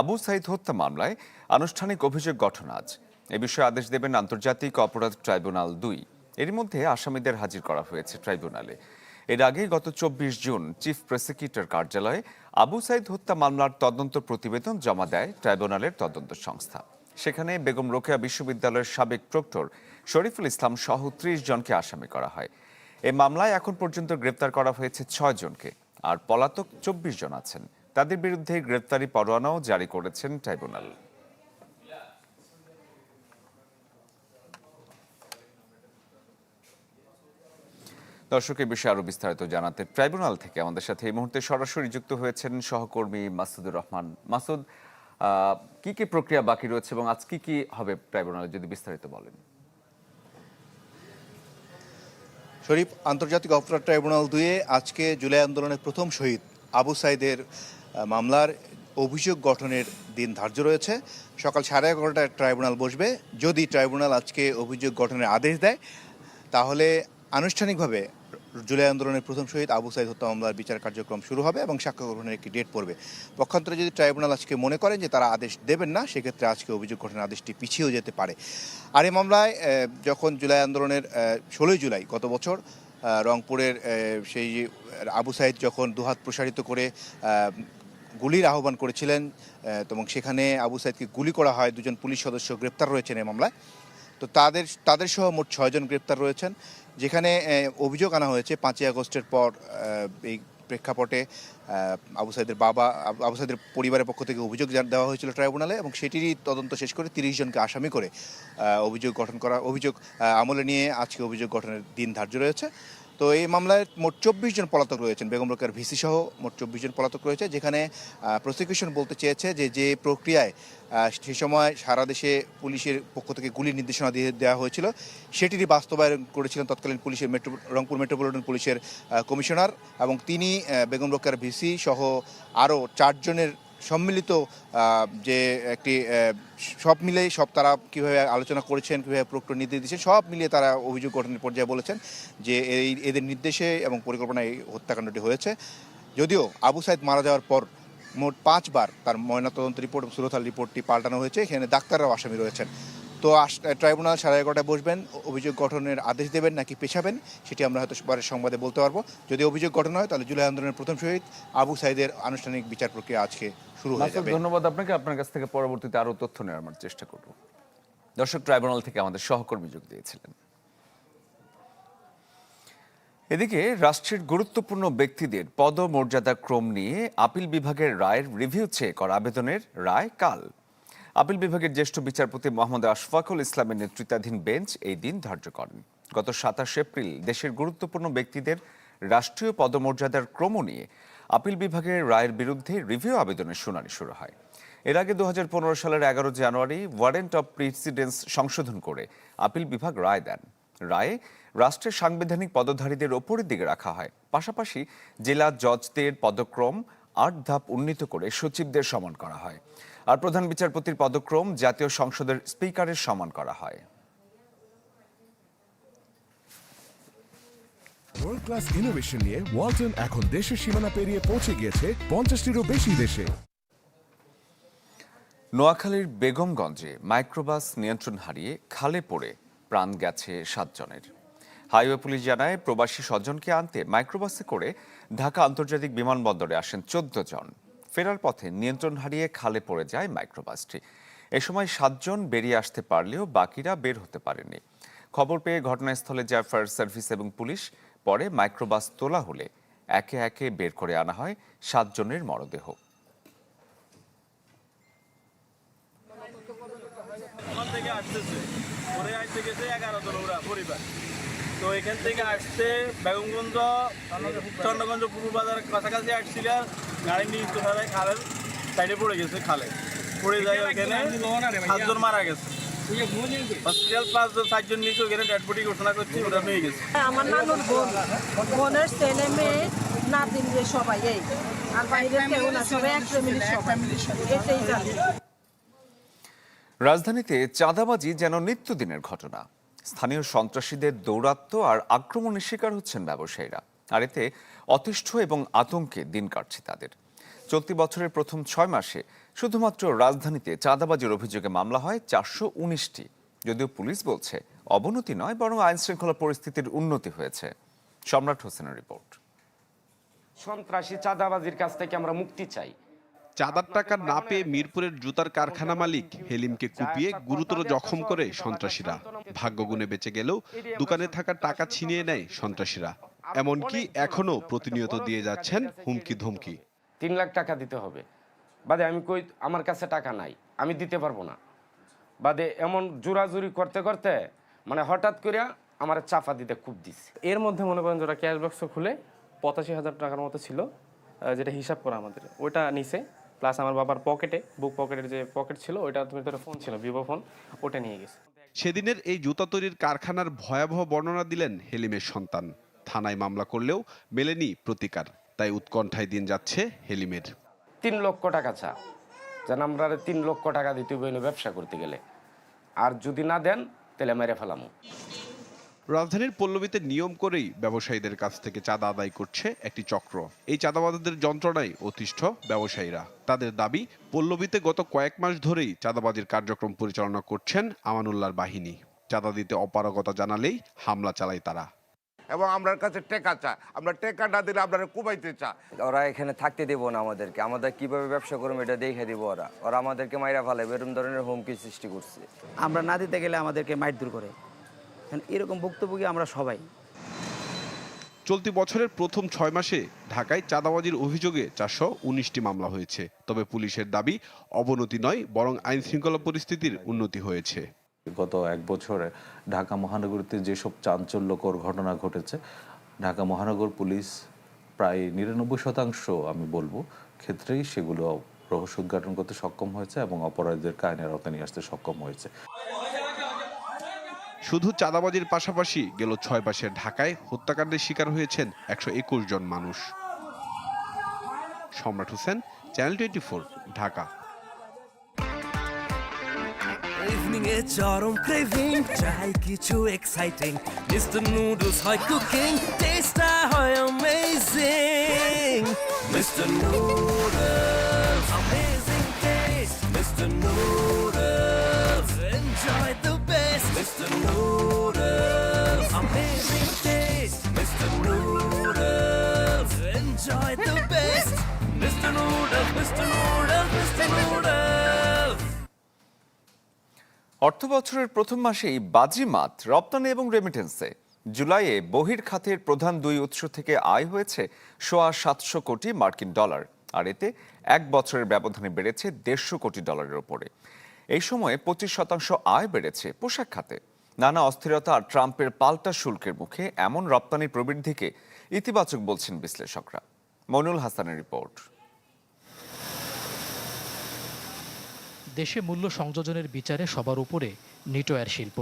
আবু সাইদ হত্যা মামলায় আনুষ্ঠানিক অভিযোগ গঠন আজ। এ বিষয়ে আদেশ দেবেন আন্তর্জাতিক অপরাধ ট্রাইব্যুনাল দুই। এর মধ্যে আসামিদের হাজির করা হয়েছে ট্রাইব্যুনালে। এর আগে গত চব্বিশ জুন চিফ প্রসিকিউটর কার্যালয়ে আবু সাইদ হত্যা মামলার তদন্ত প্রতিবেদন জমা দেয় ট্রাইব্যুনালের তদন্ত সংস্থা। সেখানে বেগম রোকেয়া বিশ্ববিদ্যালয়ের সাবেক প্রক্টর শরীফুল ইসলাম সহ ত্রিশ জনকে আসামি করা হয়। এ মামলায় এখন পর্যন্ত গ্রেপ্তার করা হয়েছে ছয় জনকে। আর পলাতক চব্বিশ জন আছেন। তাদের বিরুদ্ধে গ্রেপ্তারি পরোয়ানাও জারি করেছেন ট্রাইব্যুনাল। দর্শক এই বিষয়ে আরও বিস্তারিত জানাতে ট্রাইব্যুনাল থেকে আমাদের সাথে এই মুহূর্তে সরাসরি যুক্ত হয়েছেন সহকর্মী মাসুদুর রহমান। মাসুদ কি কি প্রক্রিয়া বাকি রয়েছে এবং আজ কি হবে ট্রাইব্যুনালে, যদি বিস্তারিত বলেন? শরীফ, আন্তর্জাতিক অপরাধ ট্রাইব্যুনাল দুয়ে আজকে জুলাই আন্দোলনের প্রথম শহীদ আবু সাইদের মামলার অভিযোগ গঠনের দিন ধার্য রয়েছে। সকাল সাড়ে এগারোটায় ট্রাইব্যুনাল বসবে। যদি ট্রাইব্যুনাল আজকে অভিযোগ গঠনের আদেশ দেয়, তাহলে আনুষ্ঠানিকভাবে জুলাই আন্দোলনের প্রথম শহীদ আবু সাইদ হত্যা মামলার বিচার কার্যক্রম শুরু হবে এবং সাক্ষ্য গ্রহণের একটি ডেট পড়বে। পক্ষান্তরে যদি ট্রাইব্যুনাল আজকে মনে করেন যে তারা আদেশ দেবেন না, সেক্ষেত্রে আজকে অভিযোগ গঠনের আদেশটি পিছিয়েও যেতে পারে। আর এই মামলায় যখন জুলাই আন্দোলনের ষোলোই জুলাই গত বছর রংপুরের সেই আবু সাইদ যখন দুহাত প্রসারিত করে গুলির আহ্বান করেছিলেন এবং সেখানে আবু সাইদকে গুলি করা হয়। দুজন পুলিশ সদস্য গ্রেপ্তার রয়েছেন এই মামলায়। তো তাদের তাদের সহ মোট ছয়জন গ্রেপ্তার রয়েছেন। যেখানে অভিযোগ আনা হয়েছে, পাঁচই আগস্টের পর এই প্রেক্ষাপটে আবু সাইদের বাবা, আবু সাইদের পরিবারের পক্ষ থেকে অভিযোগ দেওয়া হয়েছিল ট্রাইব্যুনালে, এবং সেটিরই তদন্ত শেষ করে তিরিশ জনকে আসামি করে অভিযোগ গঠন করা, অভিযোগ আমলে নিয়ে আজকে অভিযোগ গঠনের দিন ধার্য রয়েছে। তো এই মামলায় মোট চব্বিশ জন পলাতক রয়েছেন। বেগম রোকেয়ার ভিসি সহ মোট চব্বিশ জন পলাতক রয়েছে, যেখানে প্রসিকিউশন বলতে চেয়েছে যে যে প্রক্রিয়ায় সে সময় সারা দেশে পুলিশের পক্ষ থেকে গুলির নির্দেশনা দিয়ে দেওয়া হয়েছিল। সেটিরই বাস্তবায়ন করেছিলেন তৎকালীন পুলিশের মেট্রো, রংপুর মেট্রোপলিটন পুলিশের কমিশনার এবং তিনি বেগম রোকেয়ার ভিসি সহ আরও চারজনের সম্মিলিত যে একটি সব মিলে সব তারা কীভাবে আলোচনা করেছেন, কীভাবে প্রক্রিয়া নির্দেশ দিয়েছেন, সব মিলিয়ে তারা অভিযোগ গঠনের পর্যায়ে বলেছেন যে এই, এদের নির্দেশে এবং পরিকল্পনায় এই হত্যাকাণ্ডটি হয়েছে। যদিও আবু সাইদ মারা যাওয়ার পর মোট পাঁচবার তার ময়নাতদন্ত রিপোর্ট এবং সুরতাল রিপোর্টটি পাল্টানো হয়েছে। এখানে ডাক্তাররাও আসামি রয়েছেন। তো ট্রাইব্যুনাল সাড়ে এগারোটায় বসবেন অভিযোগ গঠনের আদেশ দেবেন নাকি পেছাবেন সেটি আমরা হয়তো পরের সংবাদে বলতে পারব। যদি অভিযোগ গঠন হয় তাহলে জুলাই আন্দোলনের প্রথম শহীদ আবু সাইদের আনুষ্ঠানিক বিচার প্রক্রিয়া আজকে শুরু হয়ে যাবে। ধন্যবাদ আপনাকে। আপনার কাছ থেকে পরবর্তীতে আরও তথ্য নেওয়ার আমার চেষ্টা করব। দর্শক ট্রাইব্যুনাল থেকে আমাদের সহকর্মী যোগ দিয়েছিলেন। এদিকে রাষ্ট্রের গুরুত্বপূর্ণ ব্যক্তিদের পদমর্যাদা ক্রম নিয়ে আপিল বিভাগের রায়ের রিভিউ চেক করা আবেদনের রায় কাল। আপিল বিভাগের জ্যেষ্ঠ বিচারপতি মোহাম্মদ আশফাকুল ইসলামের নেতৃত্বাধীন বেঞ্চ এই দিন ধার্য করেন। গত সাতাশ এপ্রিল দেশের গুরুত্বপূর্ণ ব্যক্তিদের রাষ্ট্রীয় পদমর্যাদার ক্রম নিয়ে আপিল বিভাগের রায়ের বিরুদ্ধে রিভিউ আবেদনের শুনানি শুরু হয়। এর আগে দু সালের এগারো জানুয়ারি ওয়ারেন্ট অফ প্রিসিডেন্স সংশোধন করে আপিল বিভাগ রায় দেন। রায়ে রাষ্ট্রের সাংবিধানিক পদধারীদের ওপরের দিকে রাখা হয়। পাশাপাশি জেলা জজদের পদক্রম আট ধাপ উন্নীত করে সচিবদের সমান করা হয়। আর প্রধান বিচারপতির পদক্রম জাতীয় সংসদের স্পিকারের সমান করা হয়। ওয়ার্ল্ড ক্লাস ইনোভেশন নিয়ে ওয়ালটন এখন দেশের সীমানা পেরিয়ে পৌঁছে গিয়েছে পঞ্চাশটিরও বেশি দেশে। নোয়াখালীর বেগমগঞ্জে মাইক্রোবাস নিয়ন্ত্রণ হারিয়ে খালে পড়ে প্রাণ গেছে সাতজনের। হাইওয়ে পুলিশ জানায় প্রবাসী স্বজনকে আনতে মাইক্রোবাসে করে ঢাকা আন্তর্জাতিক বিমানবন্দরে আসেন চোদ্দ জন। ফেরার পথে নিয়ন্ত্রণ হারিয়ে খালে পড়ে যায় মাইক্রোবাসটি। এ সময় সাতজন বেরিয়ে আসতে পারলেও বাকিরা বের হতে পারেনি খবর পেয়ে ঘটনাস্থলে যায় ফায়ার সার্ভিস এবং পুলিশ। পরে মাইক্রোবাস তোলা হলে একে একে বের করে আনা হয় সাতজনের মরদেহ। তো এখান থেকে আসতে বেগমগঞ্জ, চন্দ্রগঞ্জ পূর্ব বাজার কাছাকাছি আসছিল গাড়ি নিয়ে খালের সাইডে পড়ে গেছে খালে। পড়ে যায় ওখানে সাতজন মারা গেছে। হসপিটাল পাঁচজন সাতজন নিচে ওখানে ডেড বডি ঘোষণা করছি ওরা নিয়ে গেছে। আমার নানুর বোন। বোনের ছেলে মেয়ে নাতিন সবাই এই। আর বাইরের কেউ না সবাই এক ফ্যামিলির সবাই। এটাই জানি। রাজধানীতে চাঁদাবাজি যেন নিত্যদিনের ঘটনা। স্থানীয় সন্ত্রাসীদের দৌরাত্ম্য আর আক্রমণের শিকার হচ্ছেন ব্যবসায়ীরা। আর এতে অতিষ্ঠ এবং আতঙ্কে দিন কাটছে তাদের। চলতি বছরের প্রথম ছয় মাসে শুধুমাত্র রাজধানীতে চাঁদাবাজির অভিযোগে মামলা হয় চারশো উনিশটি। যদিও পুলিশ বলছে অবনতি নয় বরং আইন শৃঙ্খলা পরিস্থিতির উন্নতি হয়েছে। সম্রাট হোসেনের রিপোর্ট। সন্ত্রাসী চাঁদাবাজির কাছ থেকে আমরা মুক্তি চাই। চাঁদার টাকা না পেয়ে মিরপুরের জুতার কারখানা মালিক হেলিমকে কুপিয়ে গুরুতর জখম করে সন্ত্রাসীরা। ভাগ্যগুণে বেঁচে গেলেও দোকানে থাকা টাকা ছিনিয়ে নেয় সন্ত্রাসীরা। এমনকি এখনও প্রতিনিয়ত দিয়ে যাচ্ছেন হুমকি ধমকি। তিন লাখ টাকা দিতে হবে। বাদে আমি কই আমার কাছে টাকা নাই আমি দিতে পারব না। বাদে এমন জোরাজুরি করতে করতে মানে হঠাৎ করে আমার চাপা দিতে খুব দিচ্ছে এর মধ্যে মনে করেন যে ওরা ক্যাশ বক্স খুলে পঁচাশি হাজার টাকার মতো ছিল যেটা হিসাব করা আমাদের। ওইটা নিছে প্লাস আমার বাবার পকেটে বুক পকেটের যে পকেট ছিল ওইটার ভিতরে ফোন ছিল ভিভো ফোন ওটা নিয়ে গেছে। সেদিনের এই জুতা তৈরির কারখানার ভয়াবহ বর্ণনা দিলেন হেলিমের সন্তান। থানায় মামলা করলেও মেলেনি প্রতিকার। তাই উৎকণ্ঠায় দিন যাচ্ছে হেলিমের তিন লক্ষ টাকা চা। যেন আমরা তিন লক্ষ টাকা দিতে হবে এনে ব্যবসা করতে গেলে। আর যদি না দেন তাহলে মেরে ফেলামু। রাজধানীর পল্লবীতে নিয়ম করেই ব্যবসায়ীদের কাছ থেকে চাঁদা আদায় করছে একটি চক্র। এই চাঁদাবাজদের যন্ত্রণায় অতিষ্ঠ ব্যবসায়ীরা। তাদের দাবি পল্লবীতে গত কয়েক মাস ধরেই চাঁদাবাজির কার্যক্রম পরিচালনা করছেন আমানুল্লাহর বাহিনী। চাঁদা দিতে অপারগতা জানালেই হামলা চালায় তারা। এবং আমরার কাছে টেকা চা আমরা টেকা না দিলে আপনারা কুবাইতে চা ওরা এখানে থাকতে দেবো না আমাদেরকে। আমাদের কীভাবে ব্যবসা করব এটা দেখে দেবো ওরা। ওরা আমাদেরকে মাইরা ফেলে। এরকম ধরনের হুমকি সৃষ্টি করছে। আমরা না দিতে গেলে আমাদেরকে মাইট দূর করে। এখন এরকম ভুক্তভোগী আমরা সবাই। চলতি বছরের প্রথম ছয় মাসে ঢাকায় চাঁদাবাজির অভিযোগে চারশো উনিশটি মামলা হয়েছে। তবে পুলিশের দাবি অবনতি নয় বরং আইন শৃঙ্খলা পরিস্থিতির উন্নতি হয়েছে। গত এক বছরে ঢাকা মহানগরীতে যেসব চাঞ্চল্যকর ঘটনা ঘটেছে, ঢাকা মহানগর পুলিশ প্রায় নিরানব্বই শতাংশ আমি বলব, ক্ষেত্রেই সেগুলো রহস্য উদ্ঘাটন করতে সক্ষম হয়েছে এবং অপরাধীদেরকে আইনের আওতায় নিয়ে আসতে সক্ষম হয়েছে। শুধু চাঁদাবাজির পাশাপাশি গেল ছয় মাসে ঢাকায় হত্যাকাণ্ডের শিকার হয়েছেন একশো একুশ জন মানুষ। Samrat Hossain, channel twenty Dhaka. Evening এ চরম ক্রেভিং চাই কিছু এক্সাইটিং মিস্টার নুডলস হয় কুকিং টেস্টটা হয় amazing Mr Noodles amazing taste Mr Noodles enjoy the best Mr Noodles amazing taste অর্থ বছরের প্রথম মাসেই বাজিমাত, রপ্তানি এবং রেমিটেন্সে জুলাইয়ে বহির খাতের প্রধান দুই উৎস থেকে আয় হয়েছে সোয়া সাতশো কোটি মার্কিন ডলার, আর এতে এক বছরের ব্যবধানে বেড়েছে দেড়শো কোটি ডলারের ওপরে। এই সময়ে পঁচিশ শতাংশ আয় বেড়েছে পোশাক খাতে। নানা অস্থিরতা আর ট্রাম্পের পাল্টা শুল্কের মুখে এমন রপ্তানি প্রবৃদ্ধিকে ইতিবাচক বলছেন বিশ্লেষকরা। মনুল হাসানের রিপোর্ট। দেশে মূল্য সংযোজনের বিচারে সবার উপরে নিটোয়ার শিল্প।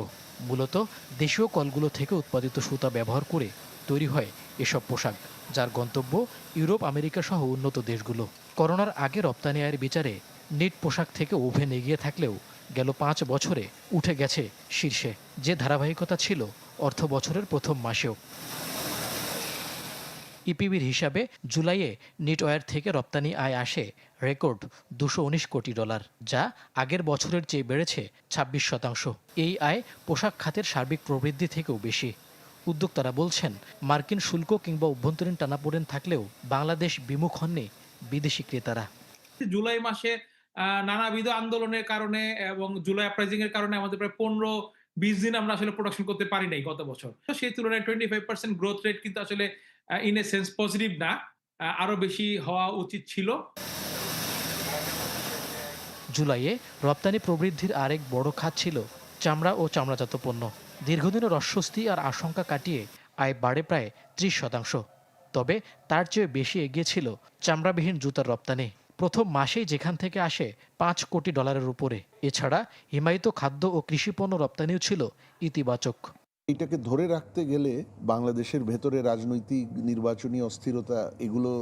মূলত দেশীয় কলগুলো থেকে উৎপাদিত সুতা ব্যবহার করে তৈরি হয় এসব পোশাক, যার গন্তব্য ইউরোপ, আমেরিকা সহ উন্নত দেশগুলো। করোনার আগে রপ্তানি আয়ের বিচারে নিট পোশাক থেকে ওভেন এগিয়ে থাকলেও গেল পাঁচ বছরে উঠে গেছে শীর্ষে। যে ধারাবাহিকতা ছিল অর্থ বছরের প্রথম মাসেও। ইপিবির হিসাবে জুলাইয়ে নিটওয়ার থেকে রপ্তানি আয় আসে রেকর্ড দুশো কোটি ডলার, যা আগের বছরের চেয়ে বেড়েছে ছাব্বিশ শতাংশ। এই আয় পোশাক খাতের সার্বিক প্রবৃদ্ধি থেকেও বেশি। উদ্যোক্তারা বলছেন, মার্কিন শুল্ক কিংবা অভ্যন্তরীণ টানাপোড়েন থাকলেও বাংলাদেশ বিমুখ হননি বিদেশি ক্রেতারা। জুলাই মাসে নানাবিধ আন্দোলনের কারণে এবং জুলাই অ্যাপ্রাইজিং এর কারণে আমাদের প্রায় পনেরো, বিশ দিন আমরা আসলে প্রোডাকশন করতে পারি নাই গত বছর। সেই তুলনায় twenty five percent growth rate কিন্তু আসলে ইন এ সেন্স পজিটিভ না আরও বেশি হওয়া উচিত ছিল। জুলাইয়ে রপ্তানি প্রবৃদ্ধির আরেক বড় খাত ছিল চামড়া ও চামড়াজাত পণ্য। দীর্ঘদিনের অস্বস্তি আর আশঙ্কা কাটিয়ে আয় বাড়ে প্রায় ত্রিশ শতাংশ। তবে তার চেয়ে বেশি এগিয়ে ছিল চামড়াবিহীন জুতার রপ্তানি। প্রথম মাসেই যেখান থেকে আসে পাঁচ কোটি ডলারের উপরে। এছাড়া হিমায়িত খাদ্য ও কৃষিপণ্য রপ্তানিও ছিল ইতিবাচক। এটাকে ধরে রাখতে গেলে বাংলাদেশের ভেতরে রাজনৈতিক নির্বাচনী অস্থিরতা এগুলো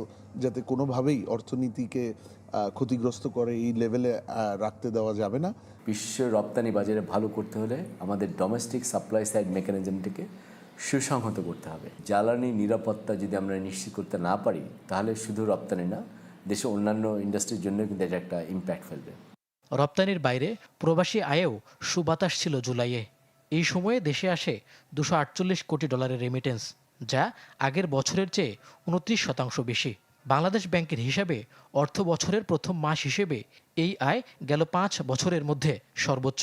যাতে কোনোভাবেই অর্থনীতিকে ক্ষতিগ্রস্ত করে এই লেভেলে রাখতে দেওয়া যাবে না। বিশ্বের রপ্তানি বাজারে ভালো করতে হলে আমাদের ডোমেস্টিক সাপ্লাই সাইড মেকানিজমটিকে সুসংহত করতে হবে। জ্বালানি নিরাপত্তা যদি আমরা নিশ্চিত করতে না পারি তাহলে শুধু রপ্তানি না দেশে অন্যান্য ইন্ডাস্ট্রির জন্য কিন্তু এটা একটা ইম্প্যাক্ট ফেলবে। রপ্তানির বাইরে প্রবাসী আয়েও সুবাতাস ছিল জুলাইয়ে। এই সময়ে দেশে আসে দুশো আটচল্লিশ কোটি ডলারের রেমিটেন্স যা আগের বছরের চেয়ে উনত্রিশ শতাংশ বেশি। বাংলাদেশ ব্যাংকের হিসাবে অর্থ বছরের প্রথম মাস হিসেবে এই আয় গেল পাঁচ বছরের মধ্যে সর্বোচ্চ।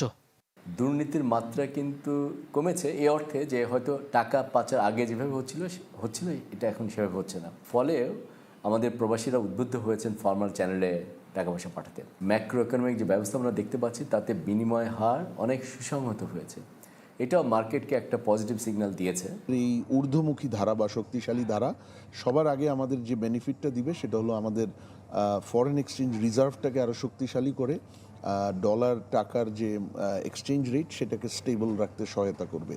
দুর্নীতির মাত্রা কিন্তু কমেছে এই অর্থে যে হয়তো টাকা পাচার আগে যেভাবে হচ্ছিল হচ্ছিল এটা এখন সেভাবে হচ্ছে না। ফলে আমাদের প্রবাসীরা উদ্বুদ্ধ হয়েছেন ফর্মাল চ্যানেলে টাকা পয়সা পাঠাতে। ম্যাক্রো ইকোনমিক যে ব্যবস্থা আমরা দেখতে পাচ্ছি, তাতে বিনিময় হার অনেক সুসংহত হয়েছে। এটাও মার্কেটকে একটা পজিটিভ সিগন্যাল দিয়েছে। এই ঊর্ধ্বমুখী ধারা বা শক্তিশালী ধারা সবার আগে আমাদের যে বেনিফিটটা দিবে সেটা হলো আমাদের ফরেন এক্সচেঞ্জ রিজার্ভটাকে আরও শক্তিশালী করে ডলার টাকার যে এক্সচেঞ্জ রেট সেটাকে স্টেবল রাখতে সহায়তা করবে।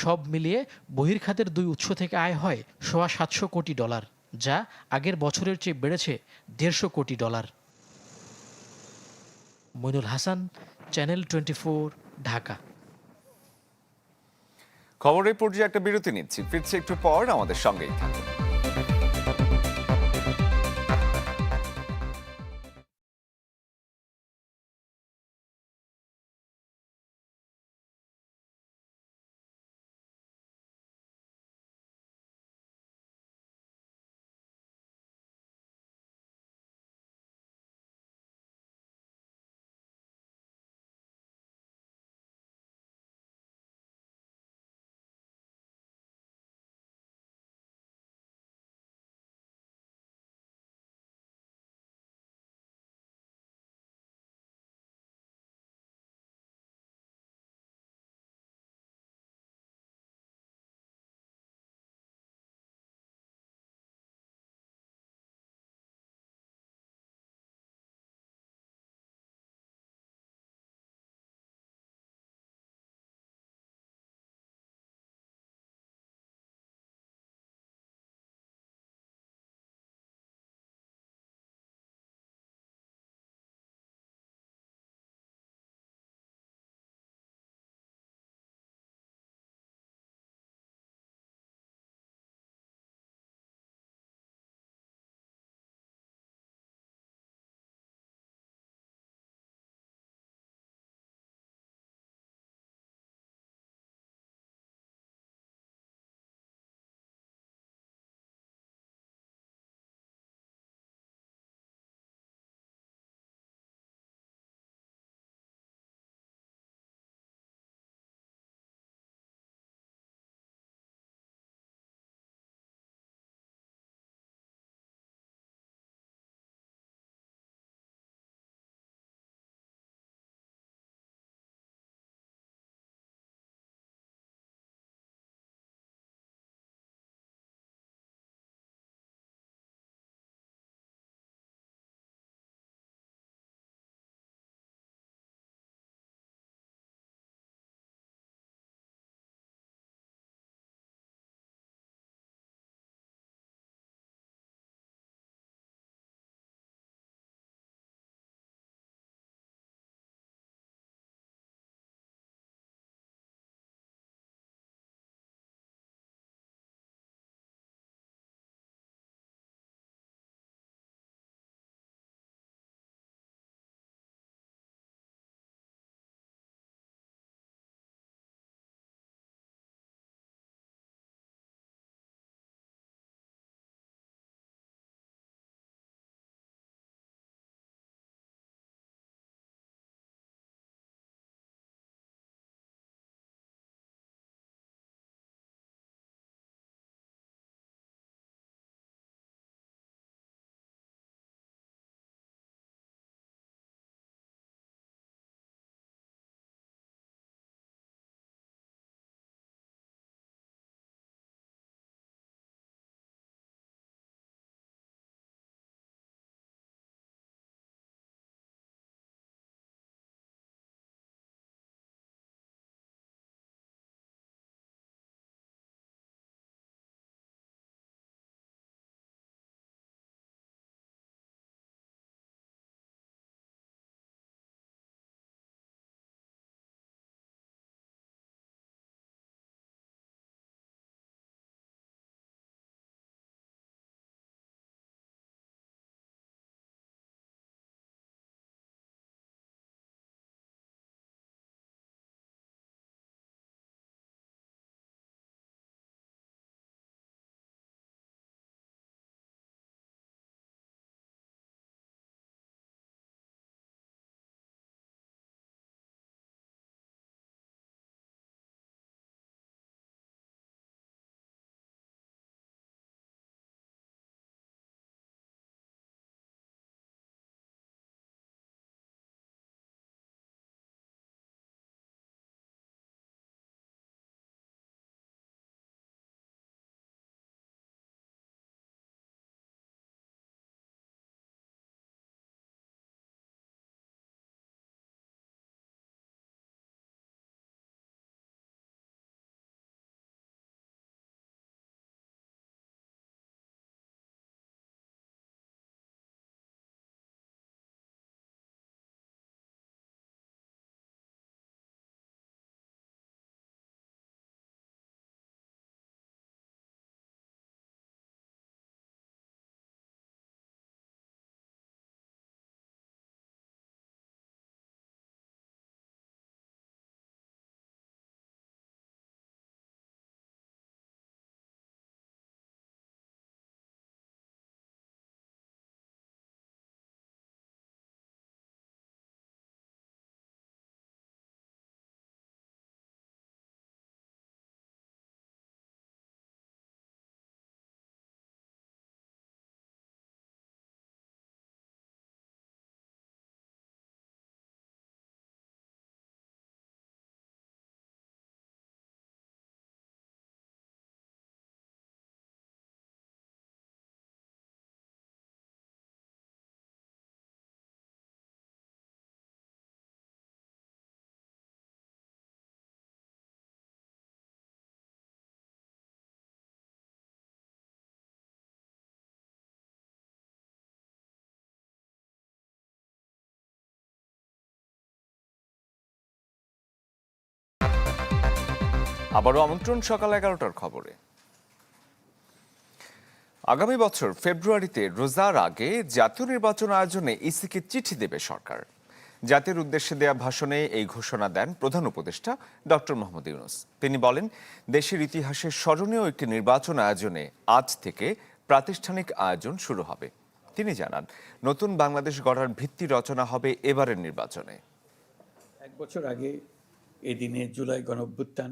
সব মিলিয়ে বহির্খাতের দুই উৎস থেকে আয় হয় সোয়া সাতশো কোটি ডলার যা আগের বছরের চেয়ে বেড়েছে দেড়শো crore dollar. Moinul Hasan channel twenty Dhaka. খবরের পর্যায়ে একটা বিরতি নিচ্ছি। ফিরছে একটু পর আমাদের সঙ্গেই থাকুন। আবারও আমন্ত্রণ সকাল এগারোটার খবরে। আগামী বছর ফেব্রুয়ারিতে রোজার আগে জাতীয় নির্বাচন আয়োজনে ইসিকে চিঠি দেবে সরকার। জাতির উদ্দেশ্যে দেয়া ভাষণে এই ঘোষণা দেন প্রধান উপদেষ্টা ডক্টর মোহাম্মদ ইউনুস। তিনি বলেন, দেশের ইতিহাসে স্মরণীয় একটি নির্বাচন আয়োজনে আজ থেকে প্রাতিষ্ঠানিক আয়োজন শুরু হবে। তিনি জানান, নতুন বাংলাদেশ গড়ার ভিত্তি রচনা হবে এবারের নির্বাচনে। এক বছর আগে এদিনে জুলাই গণ অভ্যুত্থান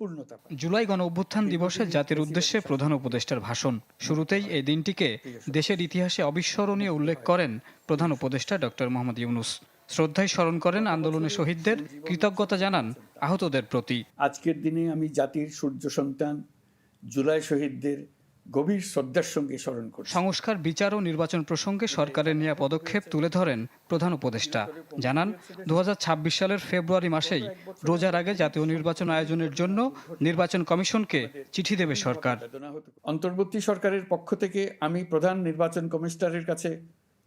পূর্ণতা জুলাই গণ অভ্যুত্থান দিবসে জাতির উদ্দেশ্যে প্রধান উপদেষ্টার ভাষণ। শুরুতেই এই দিনটিকে দেশের ইতিহাসে অবিস্মরণীয় উল্লেখ করেন প্রধান উপদেষ্টা ডক্টর মোহাম্মদ ইউনুস। শ্রদ্ধায় স্মরণ করেন আন্দোলনের শহীদদের। কৃতজ্ঞতা জানান আহতদের প্রতি। আজকের দিনে আমি জাতির সূর্য সন্তান জুলাই শহীদদের গভীর শ্রদ্ধার সঙ্গে স্মরণ করছি। সংস্কার বিচার ও নির্বাচন প্রসঙ্গে সরকারের নেওয়া পদক্ষেপ তুলে ধরেন প্রধান উপদেষ্টা। জানান দুহাজার ছাব্বিশ সালের ফেব্রুয়ারি মাসেই রোজার আগে জাতীয় নির্বাচন আয়োজনের জন্য নির্বাচন কমিশনকে চিঠি দেবে সরকার। অন্তর্বর্তী সরকারের পক্ষ থেকে আমি প্রধান নির্বাচন কমিশনারের কাছে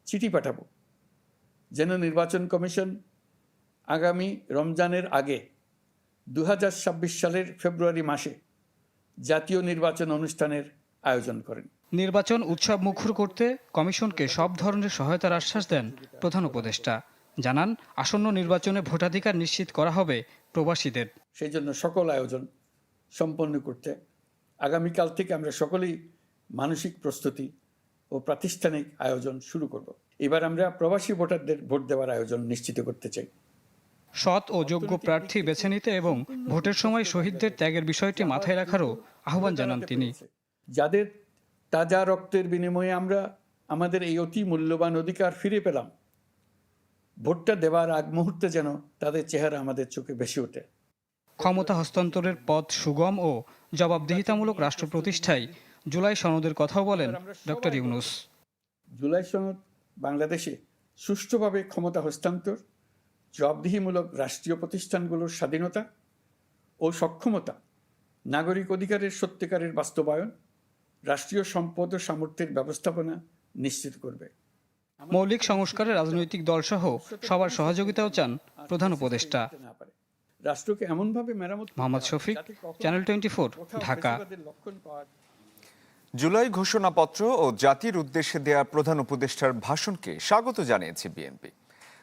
চিঠি পাঠাবো। যেন নির্বাচন কমিশন আগামী রমজানের আগে দু হাজার ছাব্বিশ সালের ফেব্রুয়ারি মাসে জাতীয় নির্বাচন অনুষ্ঠানের আয়োজন করেন। নির্বাচন উৎসব মুখর করতে কমিশনকে সব ধরনের সহায়তার আশ্বাস দেন প্রধান উপদেষ্টা। জানান আসন্ন নির্বাচনে ভোটাধিকার নিশ্চিত করা হবে প্রবাসীদের। সেই জন্য সকল আয়োজন সম্পন্ন করতে আগামীকাল থেকে আমরা সকলেই মানসিক প্রস্তুতি ও প্রাতিষ্ঠানিক আয়োজন শুরু করব। এবার আমরা প্রবাসী ভোটারদের ভোট দেওয়ার আয়োজন নিশ্চিত করতে চাই। সৎ ও যোগ্য প্রার্থী বেছে নিতে এবং ভোটের সময় শহীদদের ত্যাগের বিষয়টি মাথায় রাখারও আহ্বান জানান তিনি। যাদের তাজা রক্তের বিনিময়ে আমরা আমাদের এই অতি মূল্যবান অধিকার ফিরে পেলাম ভোটটা দেওয়ার আগ মুহূর্তে যেন তাদের চেহারা আমাদের চোখে বেশি ওঠে। ক্ষমতা হস্তান্তরের পথ সুগম ও জবাবদিহিতামূলক রাষ্ট্র প্রতিষ্ঠায় জুলাই সনদের কথাও বলেন ডক্টর ইউনুস। জুলাই সনদ বাংলাদেশে সুষ্ঠুভাবে ক্ষমতা হস্তান্তর জবাবদিহিমূলক রাষ্ট্রীয় প্রতিষ্ঠানগুলোর স্বাধীনতা ও সক্ষমতা নাগরিক অধিকারের সত্যিকারের বাস্তবায়ন রাষ্ট্রীয় সম্পদ ও সামর্থ্যের ব্যবস্থাপনা নিশ্চিত করবে। মৌলিক সংস্কারে রাজনৈতিক দলসহ সবার সহযোগিতাও চান প্রধান উপদেষ্টা। রাষ্ট্রকে এমনভাবে মেরামত Mohammad Shafiq channel twenty Dhaka July ঘোষণাপত্র ও জাতির উদ্দেশ্যে দেয়া প্রধান উপদেষ্টার ভাষণকে স্বাগত জানিয়েছে বিএনপি।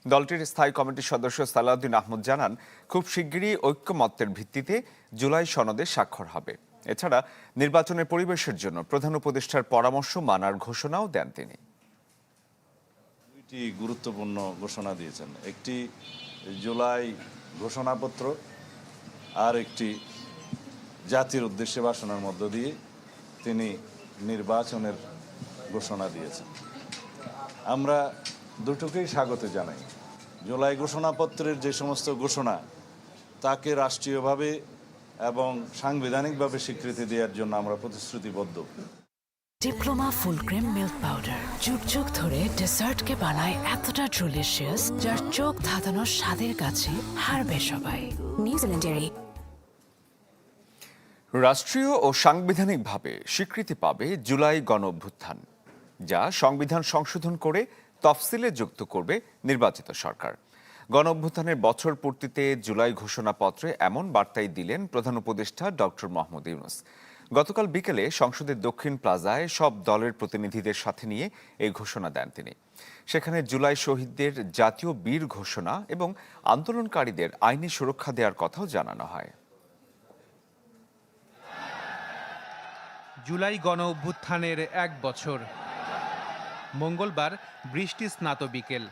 দলটির স্থায়ী কমিটির সদস্য সালাউদ্দিন আহমদ জানান খুব শিগগিরই ঐক্যমত্যের ভিত্তিতে জুলাই সনদে স্বাক্ষর হবে। এছাড়া নির্বাচনের পরিবেশের জন্য প্রধান উপদেষ্টার পরামর্শ মানার ঘোষণাও দেন তিনি। দুইটি গুরুত্বপূর্ণ ঘোষণা দিয়েছেন। একটি জুলাই ঘোষণাপত্র আর একটি জাতির উদ্দেশ্যে ভাষণের মধ্য দিয়ে তিনি নির্বাচনের ঘোষণা দিয়েছেন। আমরা দুটোকেই স্বাগত জানাই। জুলাই ঘোষণাপত্রের যে সমস্ত ঘোষণা, তাকে রাষ্ট্রীয়ভাবে এবং সাংবিধানিকভাবে স্বীকৃতি দেওয়ার জন্য আমরা প্রতিশ্রুতিবদ্ধ। Diploma full cream milk powder যুগ যুগ ধরে ডেসার্টকে বানায় এতটা ডেলিশিয়াস যার চোখ ধাঁধানো স্বাদের কাছে হারবে সবাই। নিউজিল্যান্ডের এই রাষ্ট্রীয় ও সাংবিধানিকভাবে স্বীকৃতি পাবে জুলাই গণ অভ্যুত্থান যা সংবিধান সংশোধন করে তফসিলে যুক্ত করবে নির্বাচিত সরকার। গণ অভ্যুত্থানের বছর পূর্তিতে জুলাই ঘোষণাপত্রে এমন বার্তাই দিলেন প্রধান উপদেষ্টা ডক্টর মোহাম্মদ ইউনুস। গতকাল বিকেলে সংসদের দক্ষিণ প্লাজায় সব দলের প্রতিনিধিদের সাথে নিয়ে এই ঘোষণা দেন তিনি। সেখানে জুলাই শহীদদের জাতীয় বীর ঘোষণা এবং আন্দোলনকারীদের আইনি সুরক্ষা দেওয়ার কথাও জানানো হয়। জুলাই গণ অভ্যুত্থানের এক বছর। মঙ্গলবার বৃষ্টি স্নাত বিকেল।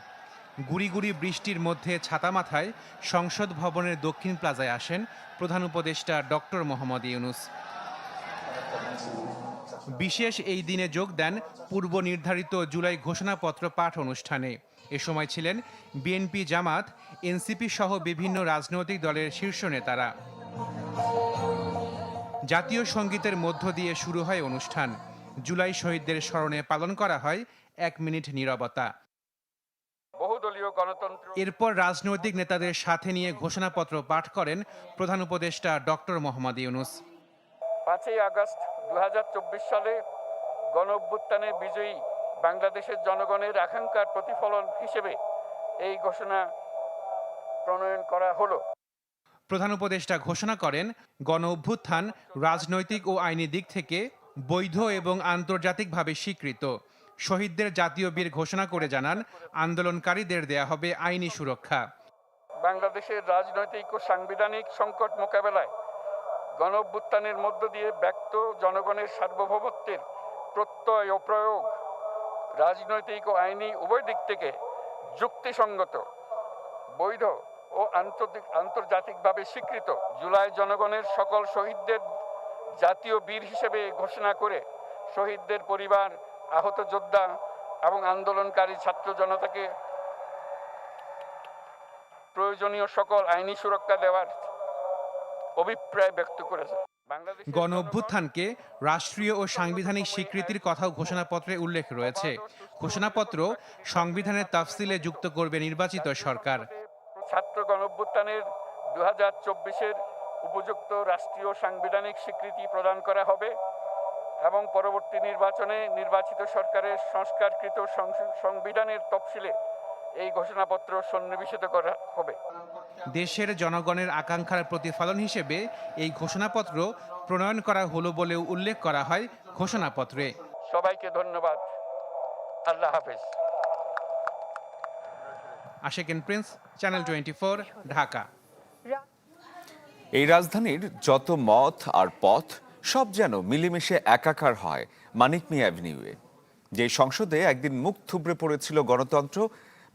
গুড়ি বৃষ্টির মধ্যে ছাতা মাথায় সংসদ ভবনের দক্ষিণ প্লাজায় আসেন প্রধান উপদেষ্টা ডক্টর মোহাম্মদ ইউনুস। বিশেষ এই দিনে যোগ দেন পূর্ব নির্ধারিত জুলাই ঘোষণাপত্র পাঠ অনুষ্ঠানে। এ সময় ছিলেন বিএনপি জামাত, এনসিপি সহ বিভিন্ন রাজনৈতিক দলের শীর্ষ নেতারা। জাতীয় সঙ্গীতের মধ্য দিয়ে শুরু হয় অনুষ্ঠান। জুলাই শহীদদের স্মরণে পালন করা হয় এক মিনিট নীরবতা। বহুদলীয় গণতন্ত্র। এরপর রাজনৈতিক নেতাদের সাথে নিয়ে ঘোষণাপত্র পাঠ করেন প্রধান উপদেষ্টা ডক্টর মোহাম্মদ ইউনুস। পাঁচই আগস্ট দু হাজার চব্বিশ সালে গণ অভ্যুত্থানে বিজয়ী বাংলাদেশের জনগণের আকাঙ্ক্ষার প্রতিফলন হিসেবে এই ঘোষণা প্রণয়ন করা হলো। প্রধান উপদেষ্টা ঘোষণা করেন গণ অভ্যুত্থান রাজনৈতিক ও আইনি দিক থেকে বৈধ এবং আন্তর্জাতিকভাবে স্বীকৃত। শহীদদের জাতীয় বীর ঘোষণা করে জানান, আন্দোলনকারীদের দেয়া হবে আইনি সুরক্ষা। বাংলাদেশের রাজনৈতিক ও সাংবিধানিক সংকট মোকাবেলায় গণ মধ্য দিয়ে ব্যক্ত জনগণের সার্বভৌমত্বের প্রত্যয় ও প্রয়োগ রাজনৈতিক ও আইনি উভয় দিক থেকে যুক্তিসঙ্গত, বৈধ ও আন্তর্জাতিক, আন্তর্জাতিকভাবে স্বীকৃত। জুলাই জনগণের সকল শহীদদের জাতীয় বীর হিসেবে ঘোষণা করে শহীদদের পরিবার আহত যোদ্ধা এবং আন্দোলনকারী ছাত্র জনতাকে প্রয়োজনীয় সকল আইনি সুরক্ষা দেওয়ার অভিপ্রায় ব্যক্ত করেছে। গণ অভ্যুত্থানকে রাষ্ট্রীয় ও সাংবিধানিক স্বীকৃতির কথাও ঘোষণাপত্রে উল্লেখ রয়েছে। ঘোষণাপত্র সংবিধানের তাফসিলে যুক্ত করবে নির্বাচিত সরকার। ছাত্র গণঅভ্যুত্থানের দু হাজার চব্বিশের উপযুক্ত রাষ্ট্রীয় সাংবিধানিক স্বীকৃতি প্রদান করা হবে। এবং পরবর্তী নির্বাচনে নির্বাচিত সরকারের সংস্কারকৃত সংস- সংবিধানের তফসিলে এই ঘোষণাপত্র সন্নিবেশিত করা হবে। দেশের জনগণের আকাঙ্ক্ষার প্রতিফলন হিসেবে এই ঘোষণাপত্র প্রণয়ন করা হলো বলেও উল্লেখ করা হয় ঘোষণাপত্রে। সবাইকে ধন্যবাদ। আল্লাহ হাফেজ। Ashequen Prince channel twenty Dhaka. এই রাজধানীর যত মত আর পথ সব যেন মিলেমিশে একাকার হয় মানিক অ্যাভিনিউয়ে। যে সংসদে একদিন মুখ থুবড়ে পড়েছিল গণতন্ত্র,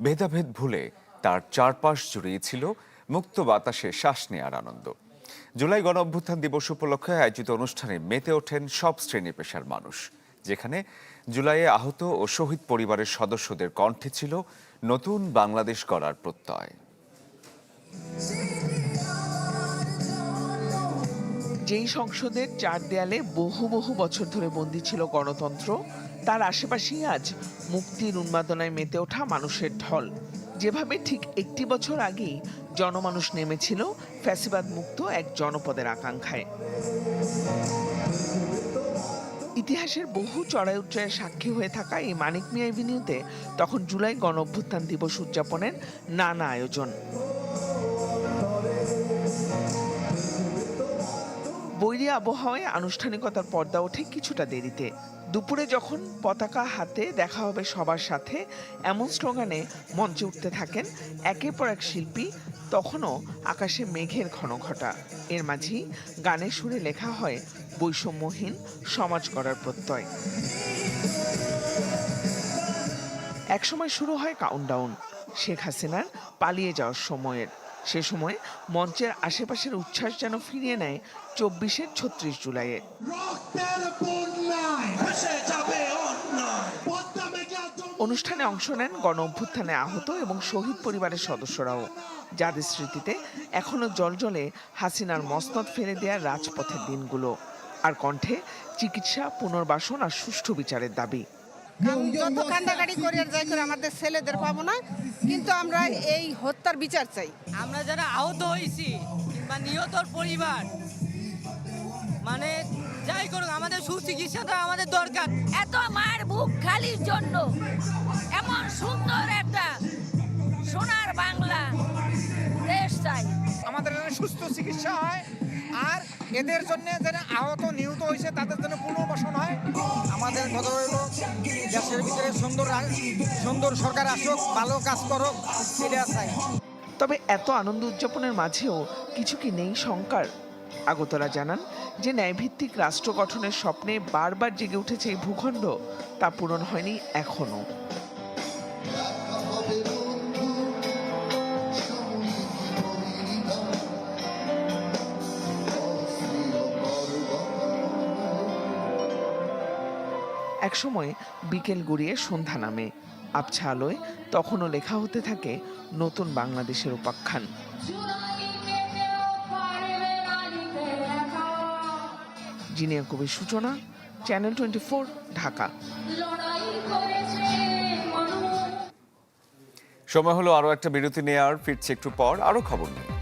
ভেদাভেদ ভুলে তার চারপাশ জুড়েই ছিল মুক্ত বাতাসে শ্বাস নেওয়ার আনন্দ। জুলাই গণ অভ্যুত্থান দিবস উপলক্ষে আয়োজিত অনুষ্ঠানে মেতে ওঠেন সব শ্রেণি পেশার মানুষ, যেখানে জুলাইয়ে আহত ও শহীদ পরিবারের সদস্যদের কণ্ঠে ছিল নতুন বাংলাদেশ গড়ার প্রত্যয়। যেই সংসদের চার দেয়ালে বহু বহু বছর ধরে বন্দী ছিল গণতন্ত্র, তার আশেপাশেই আজ মুক্তির উন্মাদনায় মেতে ওঠা মানুষের ঢল। যেভাবে ঠিক একটি বছর আগেই জনমানুষ নেমেছিল ফ্যাসিবাদ মুক্ত এক জনপদের আকাঙ্ক্ষায়। ইতিহাসের বহু চড়াই উচ্চয়ের সাক্ষী হয়ে থাকা এই মানিক মিয়া এভিনিউতে তখন জুলাই গণ অভ্যুত্থান দিবস উদযাপনের নানা আয়োজন। বৈরী আবহাওয়ায় আনুষ্ঠানিকতার পর্দা ওঠে কিছুটা দেরিতে। দুপুরে যখন পতাকা হাতে দেখা হবে সবার সাথে, এমন স্লোগানে মঞ্চে উঠতে থাকেন একের পর এক শিল্পী, তখনও আকাশে মেঘের ঘন ঘটা। এর মাঝেই গানের সুরে লেখা হয়, বৈষম্যহীন সমাজ গড়ার প্রত্যয়। একসময় শুরু হয় কাউন্টডাউন শেখ হাসিনার পালিয়ে যাওয়ার সময়ের। সে সময় মঞ্চের আশেপাশের উচ্ছ্বাস যেন ফিরিয়ে নেয় চব্বিশের ছত্রিশ জুলাইয়ে। অনুষ্ঠানে অংশ নেন গণ অভ্যুত্থানে আহত এবং শহীদ পরিবারের সদস্যরাও। যাদের স্মৃতিতে এখনও জলজলে হাসিনার মসনদ ফেলে দেয়া রাজপথের দিনগুলো। আর কণ্ঠে চিকিৎসা পুনর্বাসন আর সুষ্ঠু বিচারের দাবি। যত কান্দাকাটি করে আর যাই করে আমাদের ছেলেদের পাবো না কিন্তু আমরা এই হত্যার বিচার চাই। আমরা যারা আহত হয়েছি কিংবা নিহতর পরিবার মানে যাই করুক আমাদের সুচিকিৎসাটা আমাদের দরকার। এত মায়ের বুক খালির জন্য এমন সুন্দর একটা সোনার বাংলা দেশ চাই। আমাদের সুস্থ চিকিৎসা হয় আর এদের জন্য যেন আহত, নিহত হয়েছে, তাদের জন্য পুনর্বাসন হয় আমাদের কথা হইল, দেশের ভিতরে সুন্দর সুন্দর সরকার আসুক, ভালো কাজ করুক তবে এত আনন্দ উদযাপনের মাঝেও কিছু কি নেই শঙ্কার? আগতরা জানান যে, ন্যায়ভিত্তিক রাষ্ট্র গঠনের স্বপ্নে বারবার জেগে উঠেছে এই ভূখণ্ড, তা পূরণ হয়নি এখনও। একসময় বিকেল গড়িয়ে সন্ধ্যা নামে। আবছা আলোয় তখনও লেখা হতে থাকে, নতুন বাংলাদেশের উপাখ্যান। জিনিয়া কবির সূচনা চ্যানেল টোয়েন্টি ফোর ঢাকা। সময় হলো আরও একটা বিরতি নেওয়ার ফিরছে একটু পর আরও খবর নিয়ে।